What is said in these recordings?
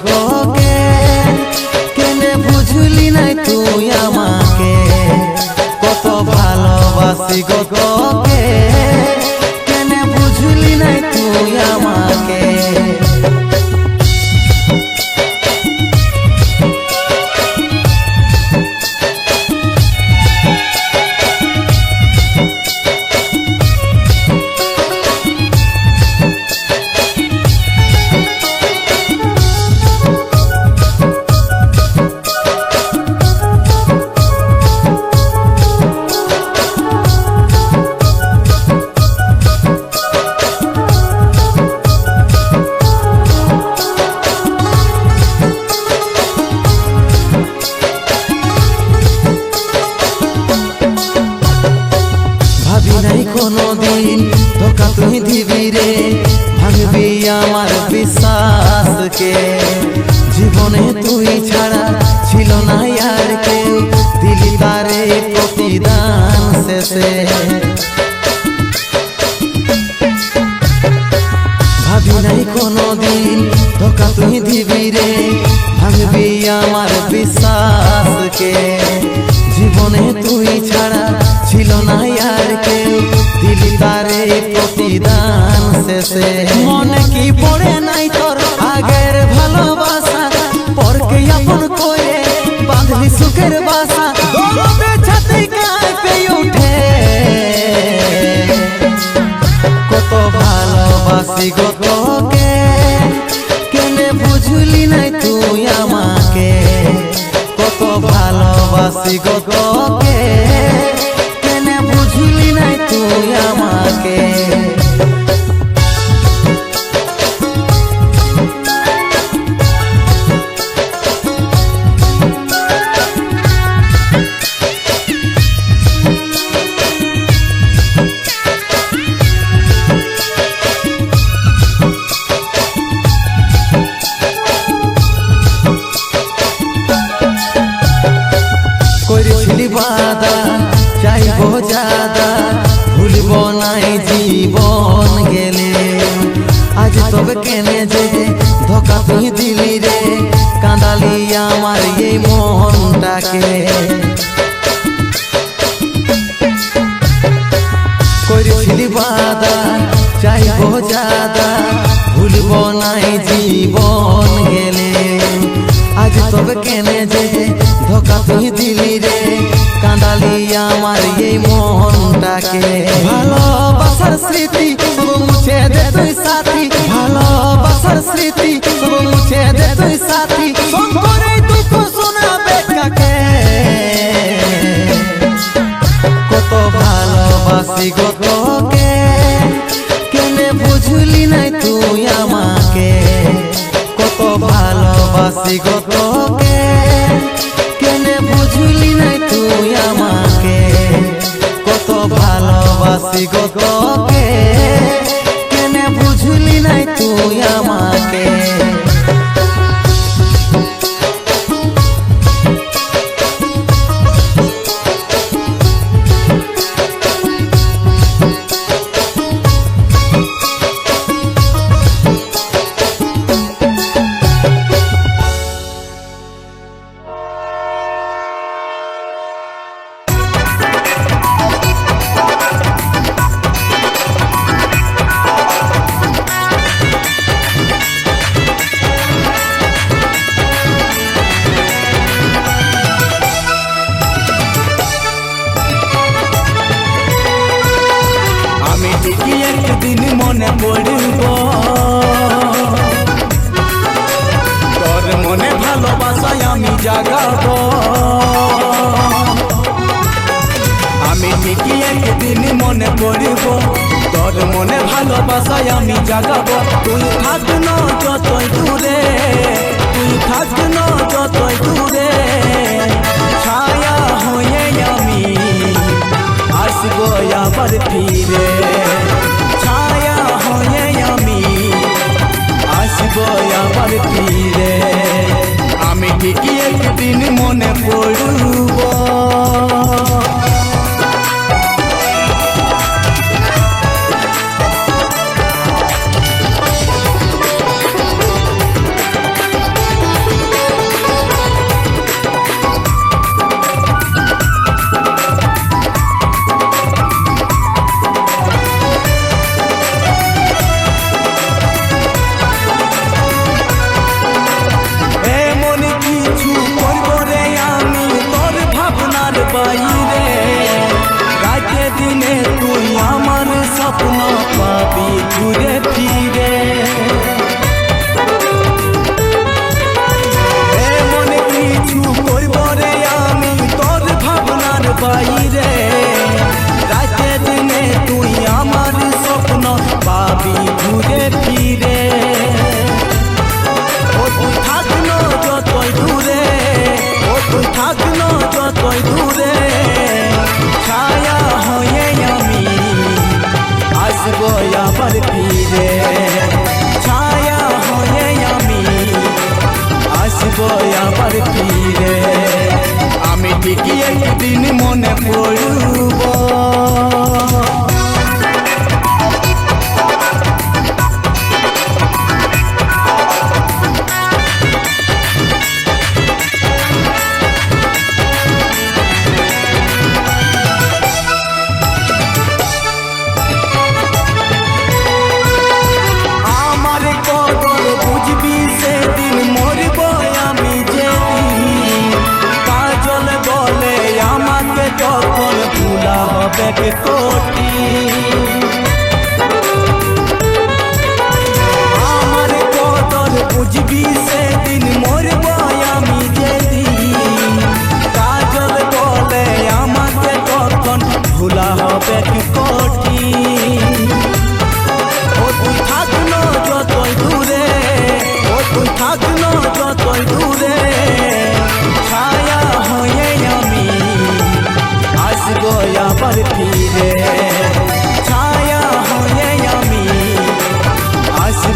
তোকে কেনে বুঝলি নাই তুই আমাকে? কত ভালোবাসি গো ধোকা তুই দিবি রে, ভাঙবি আমার বিশ্বাসকে। জীবনে তুই ছাড়া ছিল না আর কেউ, দিলি তারে প্রতিদান শেষে। ভাবি নাই কোনো দিন ধোকা তুই দিবি রে, ভাঙবি আমার বিশ্বাসকে। জীবনে তুই ছাড়া ছিল না শেষে মনে কি পড়ে নাই তোর আগের ভালোবাসা? পরকে আপন করে বাঁধলি সুখের বাসা। ওঠে কত ভালোবাসি গো তোকে। কেনে বুঝলি নাই তুই আমাকে? কত ভালোবাসি গো তোকে। কেনে বুঝলি নাই তুই আমাকে? নাই জীবন গেলে। আজ তবে কেনে গো তোকে কেনে বুঝলি নাই তুই আমাকে? কত ভালোবাসি গো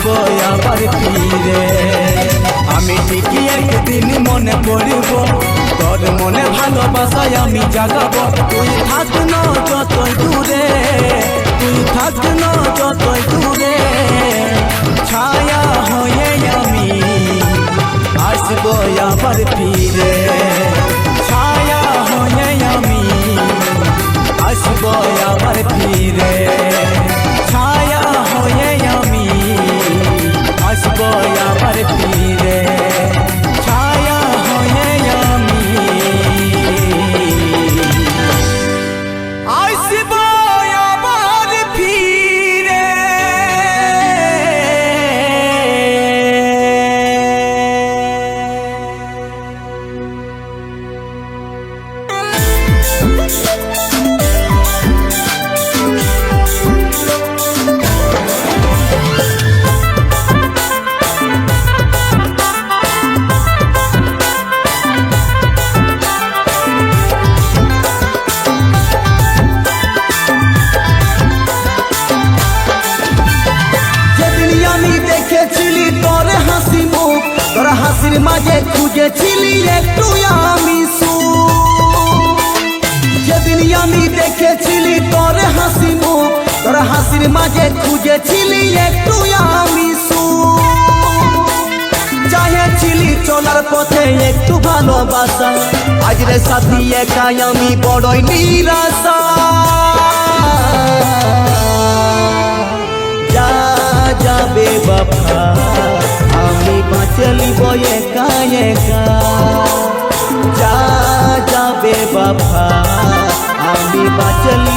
যাব আবার আমি ঠিকই একদিন মনে পড়িব, তোর মনে ভালোবাসায় আমি জাগাব। তুই থাক না যতই দূরে, তুই থাক না যতই দূরে। ছায়া হয়ে আমি আসব আবার ফিরে ছায়া হয়ে আমি আসব আবার ফিরে Peace. মাঝে খুঁজেছিলি একটু আমি চাহেছিলি চলার পথে একটু ভালোবাসা। আজ রে সাথী একাই আমি বড়ই নিরাশা। যা যাবে বাবা আমি বাঁচলিব একা একা। যা যাবে বাবা আমি বাঁচলি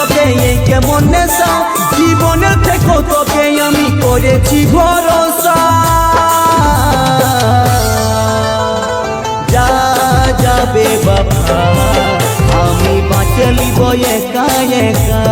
তোকে এই কেমন নেশা? জীবনের থেকে তোকে আমি করেছি ভরসা। যা যাবে বাবা, আমি বাঁচলিব একা একা।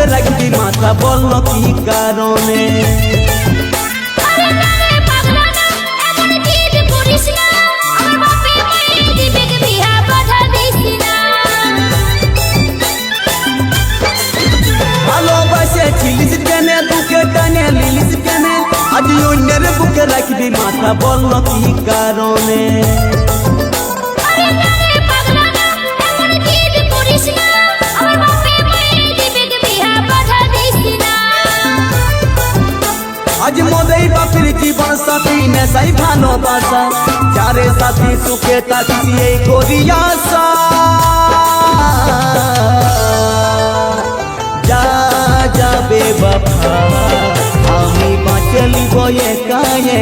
বুকে রাখবি মাথা বল কি কারণে? ভালোবাসেছিলিস কেনে বুকে টানে লিলিস কেনে। আজ অন্যের বুকে রাখবি মাথা বল কি কারণে? आज मोदी बकरी की बांसा भी ने सही भानो बांसा चारे साथी, सुखे ताकि ये कोरिया सा जा जा बेबाप हमी बचली वो काये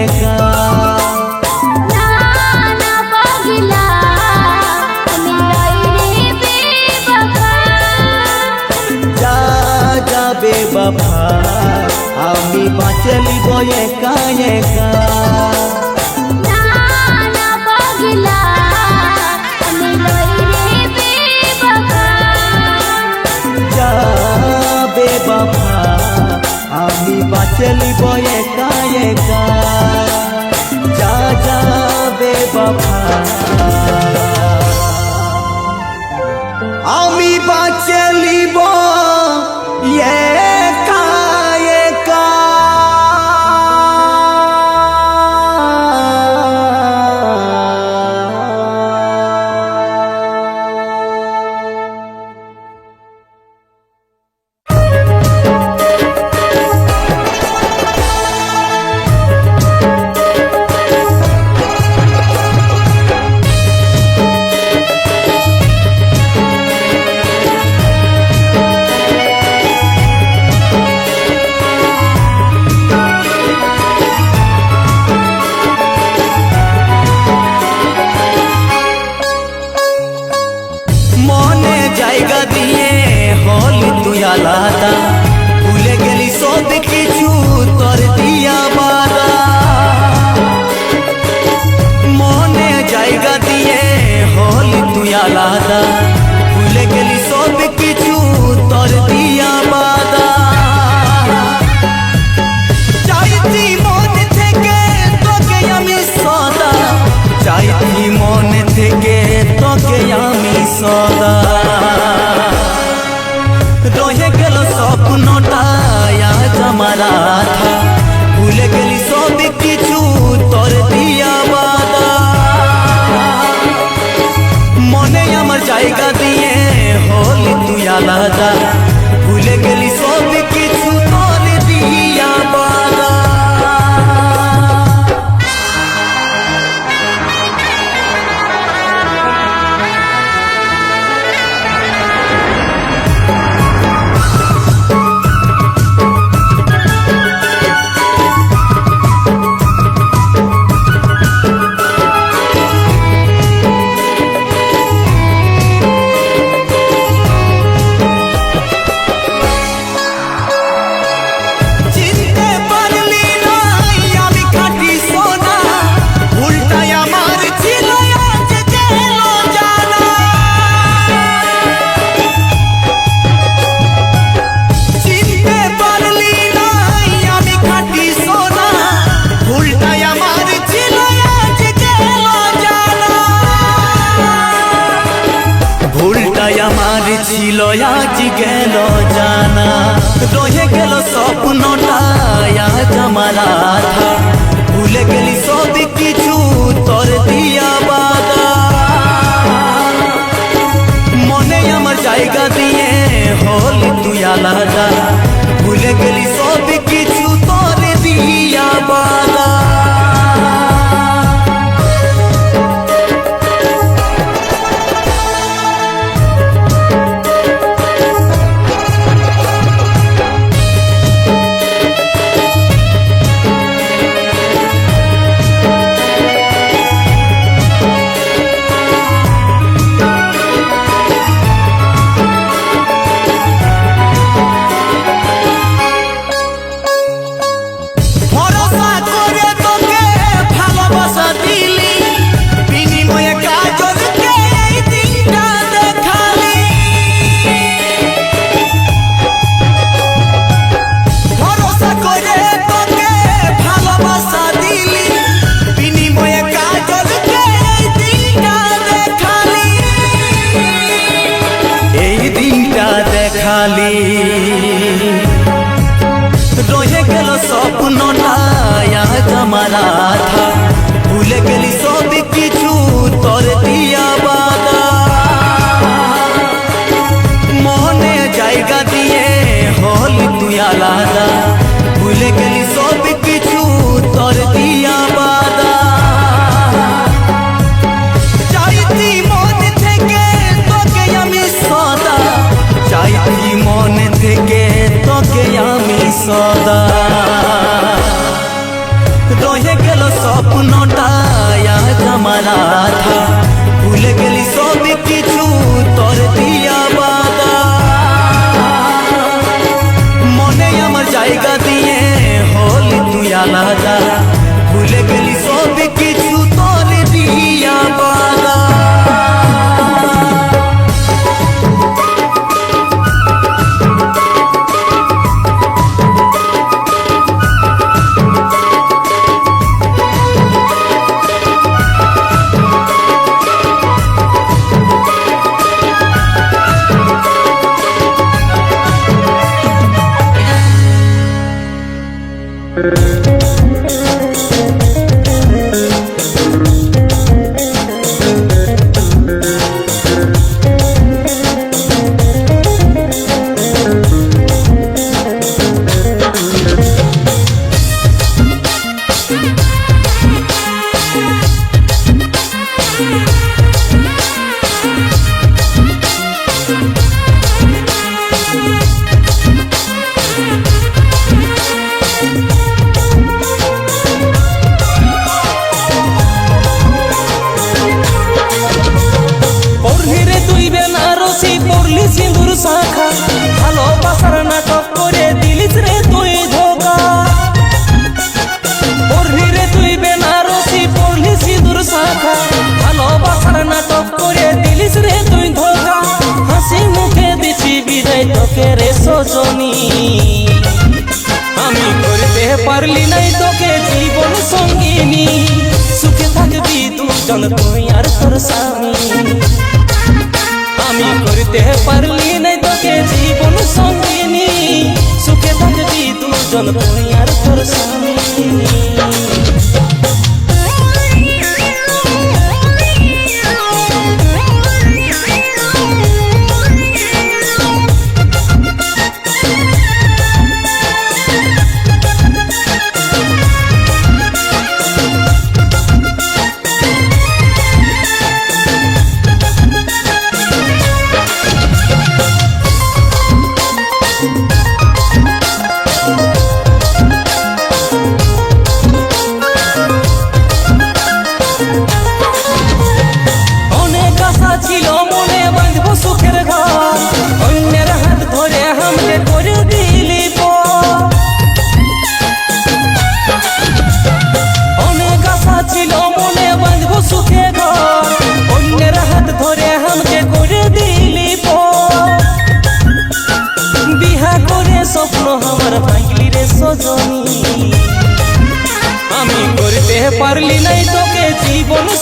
dejar. सपनों लाया कमरा পারলি নাই তোকে জীবন সঙ্গিনী। সুখে থাকবি দুজন তুই আর তোর স্বামী। আমি করতে পারলি নাই তোকে জীবন সঙ্গিনী। সুখে থাকবি দুজন তুই আর তোর স্বামী।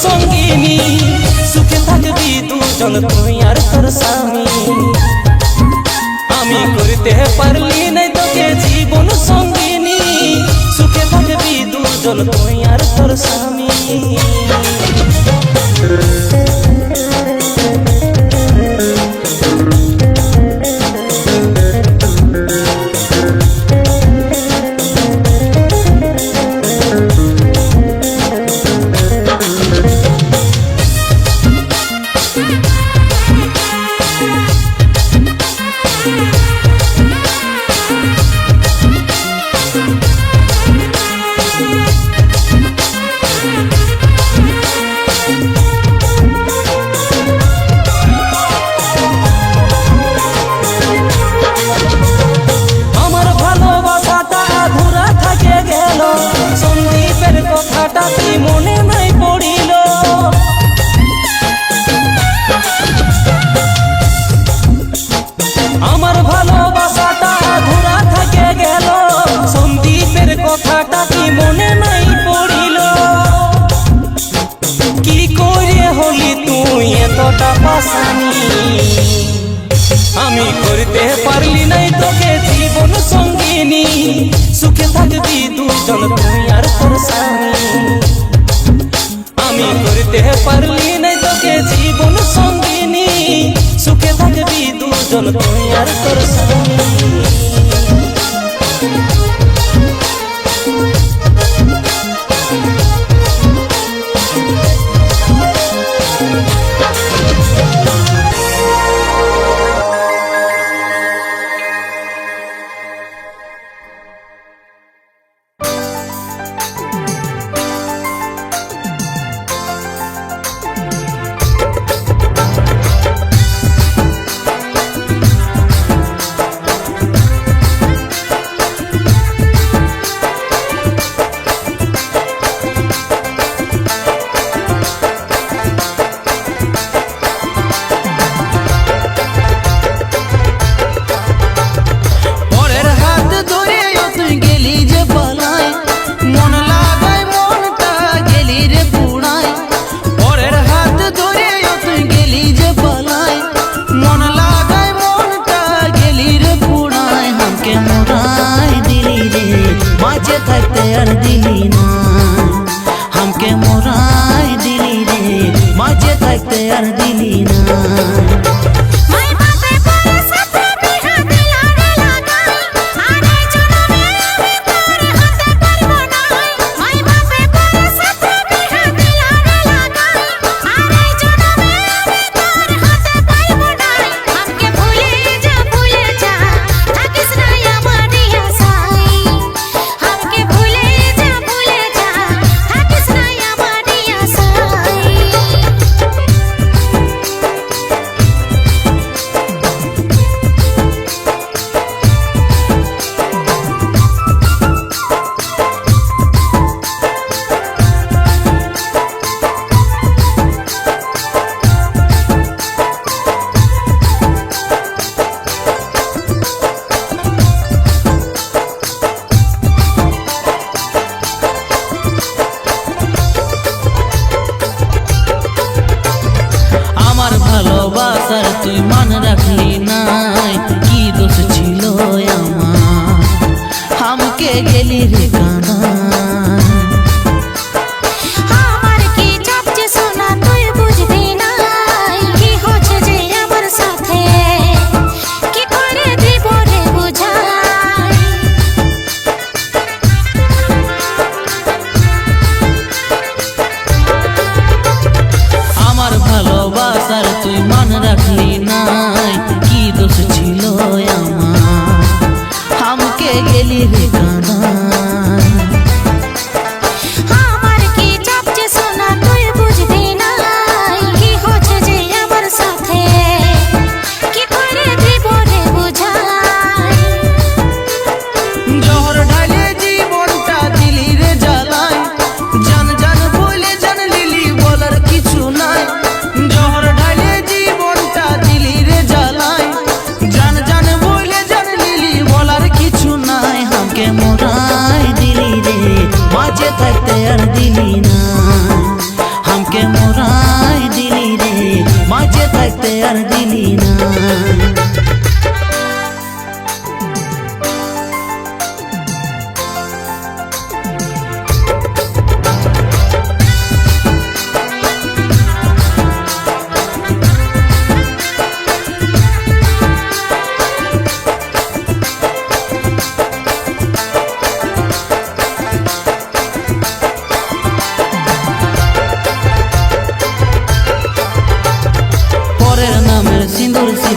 সঙ্গিনী, সুখে থাকবি দুজন তুই আর তোর স্বামী। আমি করতে পারলি নাই তোকে জীবন সঙ্গিনী, সুখে থাকবি দুজন তুই আর তোর স্বামী। আমি করতে পারলি নাই তোকে জীবন সঙ্গিনী। সুখে থাকবি দুজন তুই আর তোর ನೀನು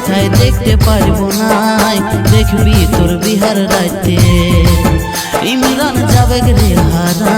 কোথায় দেখতে পারব নাই। দেখবি তোর বিহার রাতে ইমরান যাবে রে হারা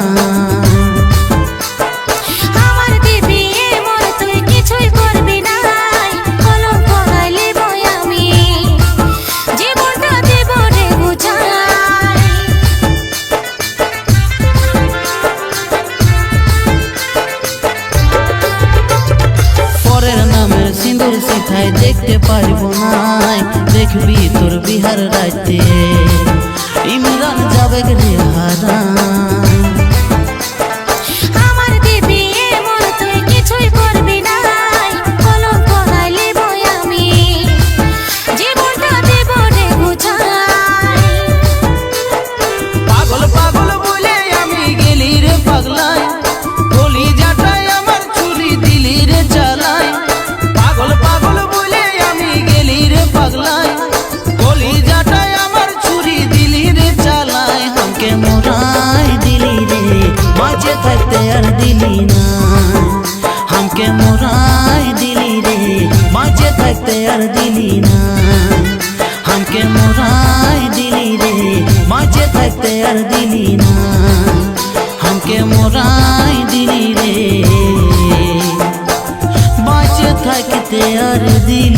hora de